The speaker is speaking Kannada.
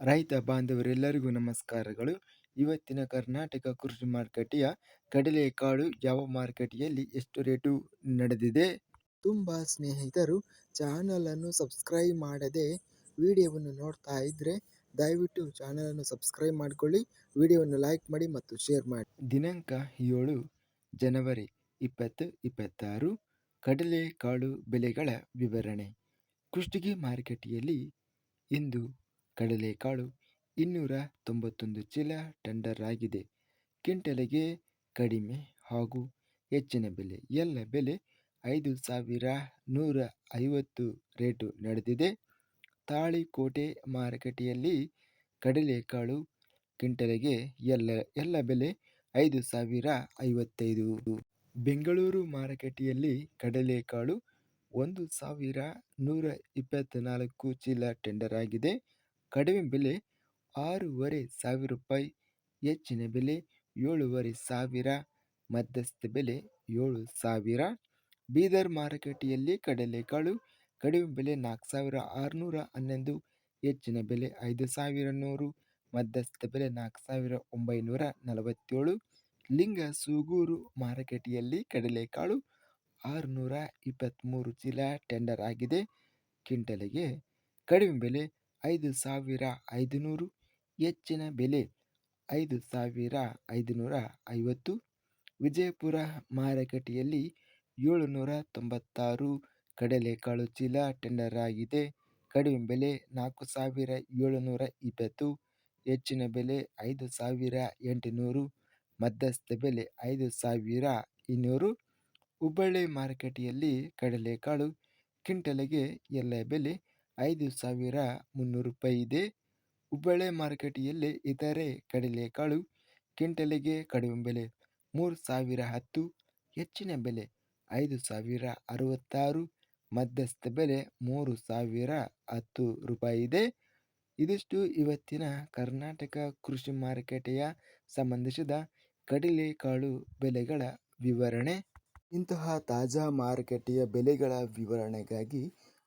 ರೈತ ಬಾಂಧವರೆಲ್ಲರಿಗೂ ನಮಸ್ಕಾರಗಳು. ಇವತ್ತಿನ ಕರ್ನಾಟಕ ಕೃಷಿ ಮಾರುಕಟ್ಟೆಯ ಕಡಲೆಕಾಳು ಯಾವ ಮಾರುಕಟ್ಟೆಯಲ್ಲಿ ಎಷ್ಟು ರೇಟು ನಡೆದಿದೆ? ತುಂಬ ಸ್ನೇಹಿತರು ಚಾನಲನ್ನು ಸಬ್ಸ್ಕ್ರೈಬ್ ಮಾಡದೆ ವಿಡಿಯೋವನ್ನು ನೋಡ್ತಾ ಇದ್ದರೆ ದಯವಿಟ್ಟು ಚಾನಲನ್ನು ಸಬ್ಸ್ಕ್ರೈಬ್ ಮಾಡಿಕೊಳ್ಳಿ, ವಿಡಿಯೋವನ್ನು ಲೈಕ್ ಮಾಡಿ ಮತ್ತು ಶೇರ್ ಮಾಡಿ. ದಿನಾಂಕ ಏಳು ಜನವರಿ ಇಪ್ಪತ್ತು, ಇಪ್ಪತ್ತಾರು. ಕಡಲೆಕಾಳು ಬೆಲೆಗಳ ವಿವರಣೆ. ಕುಷ್ಟಗಿ ಮಾರುಕಟ್ಟೆಯಲ್ಲಿ ಇಂದು ಕಡಲೆಕಾಳು ಇನ್ನೂರ ತೊಂಬತ್ತೊಂದು ಚೀಲ ಟೆಂಡರ್ ಆಗಿದೆ. ಕಿಂಟಲಿಗೆ ಕಡಿಮೆ ಹಾಗೂ ಹೆಚ್ಚಿನ ಬೆಲೆ, ಎಲ್ಲ ಬೆಲೆ ಐದು ಸಾವಿರ ನೂರ ಐವತ್ತು ರೇಟು ನಡೆದಿದೆ. ತಾಳಿಕೋಟೆ ಮಾರುಕಟ್ಟೆಯಲ್ಲಿ ಕಡಲೆಕಾಳು ಕಿಂಟಲಿಗೆ ಎಲ್ಲ ಎಲ್ಲ ಬೆಲೆ ಐದು ಸಾವಿರ ಐವತ್ತೈದು. ಬೆಂಗಳೂರು ಮಾರುಕಟ್ಟೆಯಲ್ಲಿ ಕಡಲೆಕಾಳು ಒಂದು ಸಾವಿರ ನೂರ ಇಪ್ಪತ್ತ್ನಾಲ್ಕು ಚೀಲ ಟೆಂಡರ್ ಆಗಿದೆ. ಕಡಿಮೆ ಬೆಲೆ ಆರೂವರೆ ಸಾವಿರ ರೂಪಾಯಿ, ಹೆಚ್ಚಿನ ಬೆಲೆ ಏಳೂವರೆ ಸಾವಿರ, ಮಧ್ಯಸ್ಥ ಬೆಲೆ ಏಳು ಸಾವಿರ. ಬೀದರ್ ಮಾರುಕಟ್ಟೆಯಲ್ಲಿ ಕಡಲೆಕಾಳು ಕಡಿಮೆ ಬೆಲೆ ನಾಲ್ಕು ಸಾವಿರ ಆರುನೂರ ಹನ್ನೊಂದು, ಹೆಚ್ಚಿನ ಬೆಲೆ ಐದು ಸಾವಿರ ನೂರು, ಮಧ್ಯಸ್ಥ ಬೆಲೆ ನಾಲ್ಕು ಸಾವಿರ ಒಂಬೈನೂರ ನಲವತ್ತೇಳು. ಲಿಂಗ ಸೂಗೂರು ಮಾರುಕಟ್ಟೆಯಲ್ಲಿ ಕಡಲೆಕಾಳು ಆರುನೂರ ಇಪ್ಪತ್ತ್ಮೂರು ಚೀಲ ಟೆಂಡರ್ ಆಗಿದೆ. ಕ್ವಿಂಟಲಿಗೆ ಕಡಿಮೆ ಬೆಲೆ ಐದು ಸಾವಿರ ಐದುನೂರು, ಹೆಚ್ಚಿನ ಬೆಲೆ ಐದು ಸಾವಿರ ಐದುನೂರ ಐವತ್ತು, ವಿಜಯಪುರ ಮಾರುಕಟ್ಟೆಯಲ್ಲಿ ಏಳುನೂರ ತೊಂಬತ್ತಾರು ಕಡಲೆಕಾಳು ಚೀಲ ಟೆಂಡರ್ ಆಗಿದೆ. ಕಡಿಮೆ ಬೆಲೆ ನಾಲ್ಕು ಸಾವಿರ ಏಳುನೂರ ಇಪ್ಪತ್ತು, ಹೆಚ್ಚಿನ ಬೆಲೆ ಐದು ಸಾವಿರ ಎಂಟುನೂರು, ಮಧ್ಯಸ್ಥ ಬೆಲೆ ಐದು ಸಾವಿರ ಇನ್ನೂರು. ಹುಬ್ಬಳ್ಳಿ ಮಾರುಕಟ್ಟೆಯಲ್ಲಿ ಕಡಲೆಕಾಳು ಕ್ವಿಂಟಲಿಗೆ ಎಲ್ಲ ಬೆಲೆ ಐದು ಸಾವಿರ ಮುನ್ನೂರು ರೂಪಾಯಿ ಇದೆ. ಹುಬ್ಬಳ್ಳಿ ಮಾರುಕಟ್ಟೆಯಲ್ಲಿ ಇತರೆ ಕಡಲೆಕಾಳು ಕ್ವಿಂಟಲಿಗೆ ಕಡಿಮೆ ಬೆಲೆ ಮೂರು ಸಾವಿರ ಹತ್ತು, ಹೆಚ್ಚಿನ ಬೆಲೆ ಐದು ಸಾವಿರ ಅರವತ್ತಾರು, ಮಧ್ಯಸ್ಥ ಬೆಲೆ ಮೂರು ಸಾವಿರ ಹತ್ತು ರೂಪಾಯಿ ಇದೆ. ಇದಿಷ್ಟು ಇವತ್ತಿನ ಕರ್ನಾಟಕ ಕೃಷಿ ಮಾರುಕಟ್ಟೆಯ ಸಂಬಂಧಿಸಿದ ಕಡಲೆಕಾಳು ಬೆಲೆಗಳ ವಿವರಣೆ. ಇಂತಹ ತಾಜಾ ಮಾರುಕಟ್ಟೆಯ ಬೆಲೆಗಳ ವಿವರಣೆಗಾಗಿ